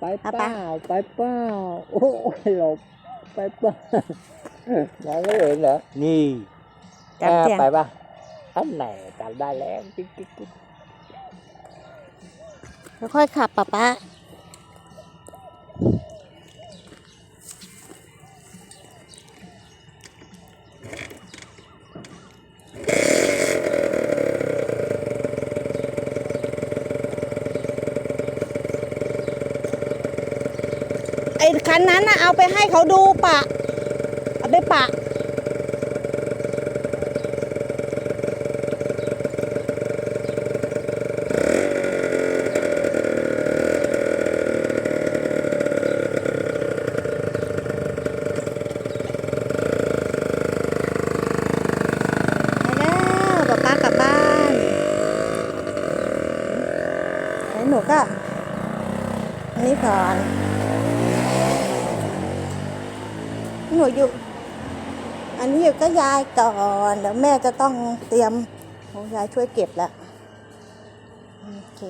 ไปเอาเปไปล่าไปเปล่าโอ้ยหลบไปเปล่ามองไม่เห็นเหรอนี่จับอ่าเสียงไปป่ะอันไหนจำได้แล้วกิ๊กกิ๊กกิ๊กค่อยๆขับป๊าป๊า คันนั้นนะเอาไปให้เขาดูปะ เอาไปปะไปแล้วป๊าป๊ากลับบ้านแล้ว หนูอยู่ อันนี้อยู่ก็ยายก่อนเดี๋ยวแม่จะต้องเตรียมโอ้ยายช่วยเก็บแล้วโอเค